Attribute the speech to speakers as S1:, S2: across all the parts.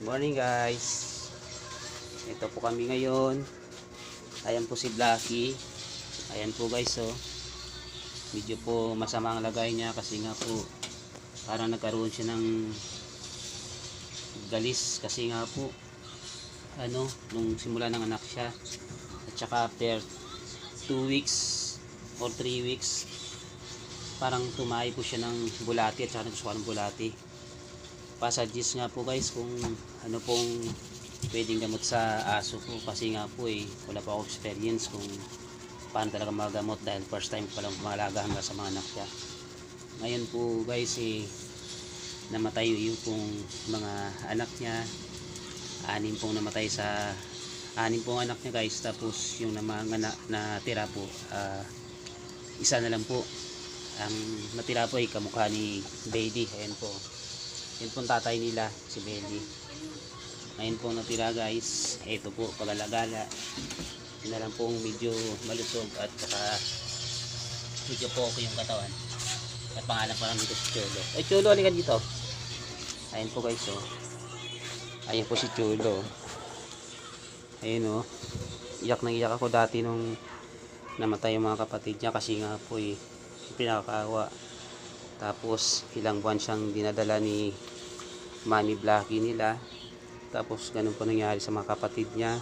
S1: Morning guys. Ito po kami ngayon. Ayan po si Blacky. Ayan po guys oh. Medyo po masama ang lagay niya kasi nga po parang nagkaroon siya ng galis kasi nga po ano nung simula ng anak siya at saka after 2 weeks or 3 weeks parang tumahi po siya ng bulati at saka nagsuka ng bulati passages nga po guys kung ano pong pwedeng gamot sa aso ko kasi nga po eh wala pa ako experience kung paano talaga magamot dahil first time ko palang malaga hanggang sa mga anak niya ngayon po guys eh namatay yung pong mga anak niya. Anim pong namatay sa anim pong anak niya guys. Tapos yung na mga na, natira po ah, isa na lang po. Ang natira po ay kamukha ni Baby ayan po yun pong tatay nila si Baby ngayon po natira guys. Ito po pagalagala. Yun na lang pong medyo malusog at saka medyo poke yung katawan. At pangalan pa lang dito si Chulo ay Chulo halika dito. Ayun po guys oh. Ayun po si Chulo ayun oh. Iyak nang iyak ako dati nung namatay yung mga kapatid niya kasi nga po eh pinakakawa tapos ilang buwan siyang dinadala ni Mami Blacky nila. Tapos ganun po nangyari sa mga kapatid niya.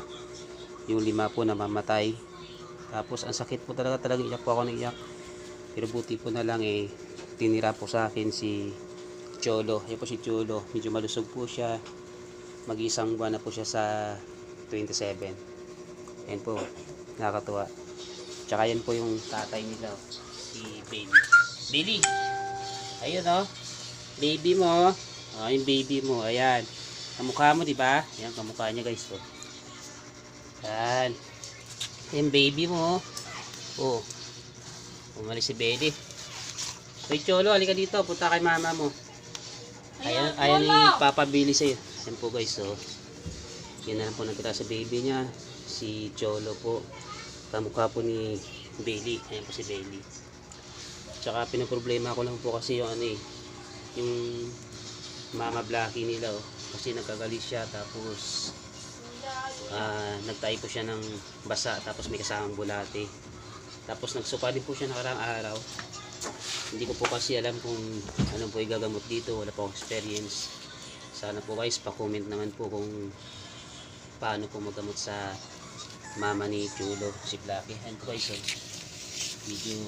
S1: Yung lima po namamatay. Tapos ang sakit po talaga talaga iyak po ako ng iyak. Pero buti po na lang eh tinira po sa akin si Cholo. Yun po si Cholo. Medyo malusog po siya. Mag isang buwan na po siya sa 27 yan po. Nakakatuwa. Tsaka yan po yung tatay nila oh, si baby Billy ayun oh. Baby mo oh yung baby mo ayan. Kamukha mo di ba? Yan kamukha niya guys oh. Yan yung baby mo oh. Umalis si Belly Hoy Cholo halika dito. Punta kay mama mo. Ayan ayan ni Papa Billy sa'yo. Yan po guys oh. Yan na lang po nagkita sa baby niya. Si Cholo po. Kamukha po ni Bailey ayan po si Bailey tsaka pinaproblema ko lang po kasi yung ano eh yung mama Blacky nila oh. Kasi nagkagalis siya tapos ah nagtayo siya ng basa tapos may kasamang bulate. Tapos nagsuka din po siya nakarang araw. Hindi ko po kasi alam kung ano po igagamot dito wala po experience. Sana po guys pa-comment naman po kung paano po magamot sa mama ni Chulo si Blacky and po guys oh, medyo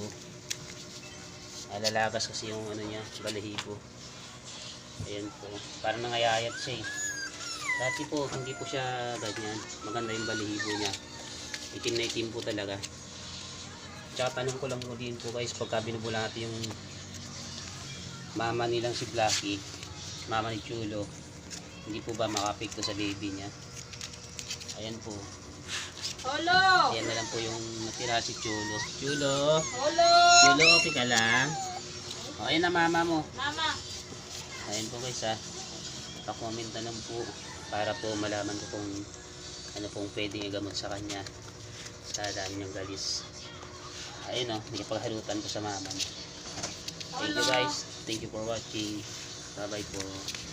S1: alalagas kasi yung ano niya balahibo ayan po. Parang nangayayat siya eh. Dati po hindi po siya ganyan. Maganda yung balahibo niya. Itim na itim po talaga. Tsaka tanong ko lang mo din po guys pagka binubulati yung mama nilang si Blacky mama ni Chulo hindi po ba makapekto sa baby niya? Ayan po.
S2: Holo!
S1: ayan na lang po yung natira si Chulo. Chulo!
S2: Holo!
S1: Chulo okay ka lang? O ayan na mama mo.
S2: Mama!
S1: Ayan po guys ha pa-comment na lang po para po malaman ko kung ano pong pwedeng igamot sa kanya sa dami niyang galis. Ayun o may paghalutan ko sa mama niya thank you guys. Thank you for watching. Bye bye po